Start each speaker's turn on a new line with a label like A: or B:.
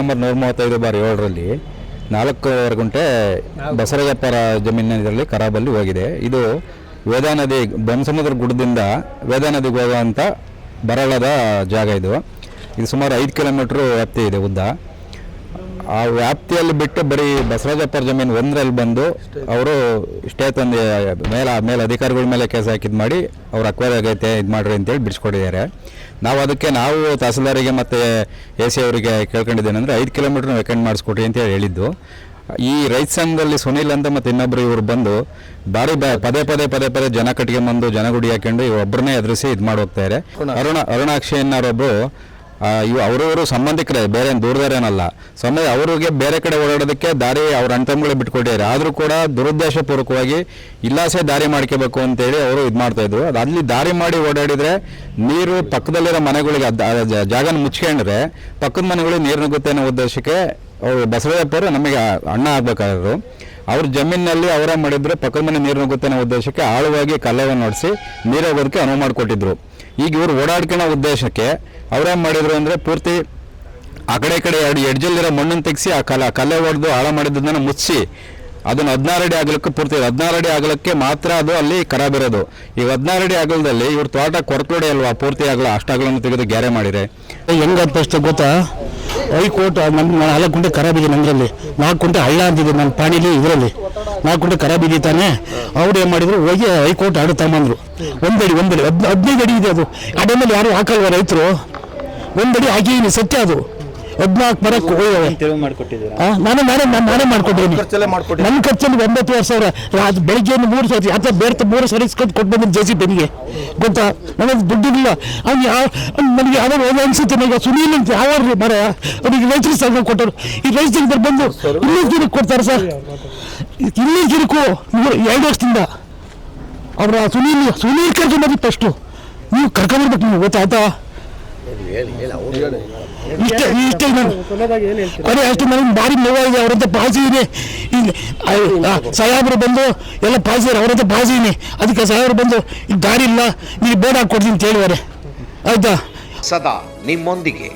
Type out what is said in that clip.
A: Number ನೂರ ಮೂವತ್ತೈದು bar ಏಳರಲ್ಲಿ ನಾಲ್ಕೂವರೆ ಗುಂಟೆ ಜಮೀನಿನ ಜಮೀನಿನಲ್ಲಿ ಕರಾಬಲ್ಲಿ ಹೋಗಿದೆ. ಇದು ವೇದಾ ನದಿ ಬನಸಮುದ್ರ ಗುಡ್ಡದಿಂದ ವೇದಾ ನದಿಗೆ ಹೋಗುವಂಥ ಬರಳದ ಜಾಗ ಇದು. ಇದು ಸುಮಾರು ಐದು ಕಿಲೋಮೀಟ್ರ್ ವ್ಯಾಪ್ತಿ ಇದೆ ಉದ್ದ. ಆ ವ್ಯಾಪ್ತಿಯಲ್ಲಿ ಬಿಟ್ಟು ಬರೀ ಬಸವರಾಜಪ್ಪರ ಜಮೀನು ಒಂದರಲ್ಲಿ ಬಂದು ಅವರು ಇಷ್ಟೇ ತಂದು ಮೇಲೆ ಮೇಲೆ ಅಧಿಕಾರಿಗಳ ಮೇಲೆ ಕೇಸ್ ಹಾಕಿದ್ ಮಾಡಿ ಅವ್ರು ಅಕ್ವೈರ್ ಆಗೈತೆ, ಇದು ಮಾಡ್ರಿ ಅಂತೇಳಿ ಬಿಡಿಸ್ಕೊಟ್ಟಿದ್ದಾರೆ. ನಾವು ಅದಕ್ಕೆ ನಾವು ತಹಸೀಲ್ದಾರಿಗೆ ಮತ್ತು ಎ ಸಿ ಅವರಿಗೆ ಕೇಳ್ಕೊಂಡಿದ್ದೇನೆಂದರೆ ಐದು ಕಿಲೋಮೀಟ್ರ್ ವೆಕೆಂಡ್ ಮಾಡಿಸ್ಕೊಟ್ರಿ ಅಂತೇಳಿ ಹೇಳಿದ್ದು. ಈ ರೈತ ಸಂಘದಲ್ಲಿ ಸುನಿಲ್ ಅಂತ ಮತ್ತು ಇನ್ನೊಬ್ಬರು ಇವರು ಬಂದು ಬಾರಿ ಬ, ಪದೇ ಪದೇ ಪದೇ ಪದೇ ಜನ ಕಟ್ಟಿಗೆ ಬಂದು ಜನಗುಡಿ ಹಾಕೊಂಡು ಒಬ್ಬರನ್ನೇ ಎದುರಿಸಿ ಇದು ಮಾಡಿ ಹೋಗ್ತಾರೆ ಅರುಣ, ಅರುಣಾಕ್ಷಿ ಅನ್ನೋರೊಬ್ಬರು ಇವು ಅವರವರು ಸಂಬಂಧಿಕರೇ, ಬೇರೆ ಏನ್ ದೂರದರೇನಲ್ಲ ಸಮಯ ಅವರಿಗೆ ಬೇರೆ ಕಡೆ ಓಡಾಡೋದಕ್ಕೆ ದಾರಿ ಅವ್ರ ಅಣ್ತಮ್ಗಳೇ ಬಿಟ್ಕೊಟ್ಟಿದ್ದಾರೆ. ಆದರೂ ಕೂಡ ದುರುದ್ದೇಶಪೂರ್ವಕವಾಗಿ ಇಲ್ಲಾಸೆ ದಾರಿ ಮಾಡ್ಕೋಬೇಕು ಅಂತೇಳಿ ಅವರು ಇದು ಮಾಡ್ತಾ ಇದ್ರು. ಅದು ಅಲ್ಲಿ ದಾರಿ ಮಾಡಿ ಓಡಾಡಿದ್ರೆ ನೀರು ಪಕ್ಕದಲ್ಲಿರೋ ಮನೆಗಳಿಗೆ ಜಾಗನ ಮುಚ್ಕೊಂಡ್ರೆ ಪಕ್ಕದ ಮನೆಗಳಿಗೆ ನೀರು ನುಗ್ಗುತ್ತೆ ಅನ್ನೋ ಉದ್ದೇಶಕ್ಕೆ ಅವರು ಬಸವಯ್ಯಪ್ಪರು ನಮಗೆ ಅಣ್ಣ ಆಗ್ಬೇಕಾದ್ರು ಅವ್ರ ಜಮೀನಿನಲ್ಲಿ ಅವರೇ ಮಾಡಿದ್ರೆ ಪಕ್ಕದ ಮನೆ ನೀರು ನುಗ್ಗುತ್ತೆ ಅನ್ನೋ ಉದ್ದೇಶಕ್ಕೆ ಆಳವಾಗಿ ಕಲ್ಲವನ್ನು ನಡೆಸಿ ನೀರು ಹೋಗೋದಕ್ಕೆ ಅನುವು ಮಾಡಿಕೊಟ್ಟಿದ್ರು. ಈಗ ಇವರು ಓಡಾಡ್ಕೊಳ್ಳೋ ಉದ್ದೇಶಕ್ಕೆ ಅವ್ರೇನು ಮಾಡಿದ್ರು ಅಂದ್ರೆ ಪೂರ್ತಿ ಆ ಕಡೆ ಈ ಕಡೆ ಎರಡು ಎಡ್ಜಲ್ಲಿರೋ ಮಣ್ಣನ್ನು ತೆಗೆಸಿ ಆ ಕಲ್ಲ ಕಲ್ಲೆ ಹೊಡೆದು ಆಳ ಮಾಡಿದ್ದನ್ನು ಮುಚ್ಚಿ ಅದನ್ನ ಹದಿನಾರು ಅಡಿ ಆಗಲಕ್ಕೆ ಪೂರ್ತಿ ಹದಿನಾರು ಅಡಿ ಆಗಲಕ್ಕೆ ಮಾತ್ರ ಅದು ಅಲ್ಲಿ ಖರಾಬ್ ಇರೋದು ಈಗ ಹದಿನಾರು ಅಡಿ ಆಗಲದಲ್ಲಿ ಇವ್ರ ತೋಟ ಕೊರಕೋಡೆ ಅಲ್ವಾ? ಪೂರ್ತಿ ಆಗಲ ಅಷ್ಟಾಗಲನ್ನು ತೆಗೆದು ಗ್ಯಾರೆ ಮಾಡಿರೆ
B: ಹೆಂಗೆ ಅಷ್ಟೇ ಗೊತ್ತಾ? ಹೈಕೋರ್ಟ್ ನಮ್ಮ ನಾಲ್ಕು ಗುಂಟೆ ಖರಾಬಿದೆ ನಮ್ಮದ್ರಲ್ಲಿ ನಾಲ್ಕು ಗುಂಟೆ ಹಳ್ಳ ಅಂತಿದೆ ನನ್ನ ಪಾಣಿಲಿ ಇದರಲ್ಲಿ. ನಾಲ್ಕು ಗುಂಟೆ ಖರಾಬಿದೆ ತಾನೆ? ಅವ್ರು ಏನು ಮಾಡಿದ್ರು? ಹೋಗಿ ಹೈಕೋರ್ಟ್ ಆಡು ತಗೊಂಬಂದ್ರು ಒಂದಡಿ ಒಂದಡಿ, ಹದ್ ಹದಿನೈದು ಅಡಿ ಇದೆ ಅದು. ಆ ಟೈಮಲ್ಲಿ ಯಾರು ಹಾಕಲ್ವ ರೈತರು? ಒಂದಡಿ ಹಾಕಿದ್ದೀನಿ ಸತ್ಯ ಅದು. ಹದಿನಾಲ್ಕು ಬರಕ್ಕೆ ಹೋಗ್ಯವೆ
C: ತೆರವು ಮಾಡಿಕೊಟ್ಟಿದ್ದೀರಾ?
B: ನಾನೇ ನಾನೇ ನಾನು ನಾನೇ ಮಾಡ್ಕೊಟ್ಟಿದ್ದೀನಿ? ನನ್ನ ಖರ್ಚಲ್ಲಿ ಒಂಬತ್ತು ವರ್ಷ ಅವರ. ಬೆಳಿಗ್ಗೆ ಒಂದು ಮೂರು ಸರಿ ಅಥವಾ ಬೇರೆ ಮೂರು ಸರಿ ಇಸ್ಕೊಂಡು ಕೊಟ್ಟು ಬಂದಿದ್ದು ಜೆ ಸಿ ಗೊತ್ತಾ? ನನಗೆ ದುಡ್ಡಿಲ್ಲ. ಅವ್ನು ಯಾವ ನನಗೆ ಯಾವಾಗ ಹೋದ ಅನ್ಸುತ್ತೆ ನನಗೆ. ಸುನೀಲ್ ಅಂತ ರೀ ಮರ. ಅವ್ರಿಗೆ ರೈತರು ಸಂಘ ಕೊಟ್ಟರು ಈ ರೈತರಿಗೆ ಬಂದು ಇನ್ನೂರು ದಿನಕ್ಕೆ ಕೊಡ್ತಾರೆ ಸರ್. ಇನ್ನೂರು ಗಿರಕ್ಕೂ ಎರಡು ವರ್ಷದಿಂದ. ಅವರ ಸುನೀಲ್ ಸುನೀಲ್ ಕರ್ಕೊಂಬಂದು ಫಸ್ಟು ನೀವು ಕರ್ಕೊಂಬರ್ಬೇಕು ನೀವು ಗೊತ್ತಾಯ್ತಾ? ಇಷ್ಟೇ ಇಷ್ಟೇ ನಾನು ಕೊನೆ ಅಷ್ಟು ನನಗೆ ಭಾರಿ ನೋವಾಗಿದೆ ಅವರಂತ ಇದೆ ಇಲ್ಲಿ ಸಾಹೇಬರು ಬಂದು ಎಲ್ಲ ಪಾಸಿದ್ದಾರೆ ಅವರಂತ ಇದೆ ಅದಕ್ಕೆ ಸಾಹೇಬರು ಬಂದು ಈಗ ದಾರಿ ಇಲ್ಲ ನೀವು ಬೇಡ ಕೊಡ್ತೀನಿ ಅಂತ ಹೇಳಿದ್ದಾರೆ. ಆಯ್ತಾ?
D: ಸದಾ ನಿಮ್ಮೊಂದಿಗೆ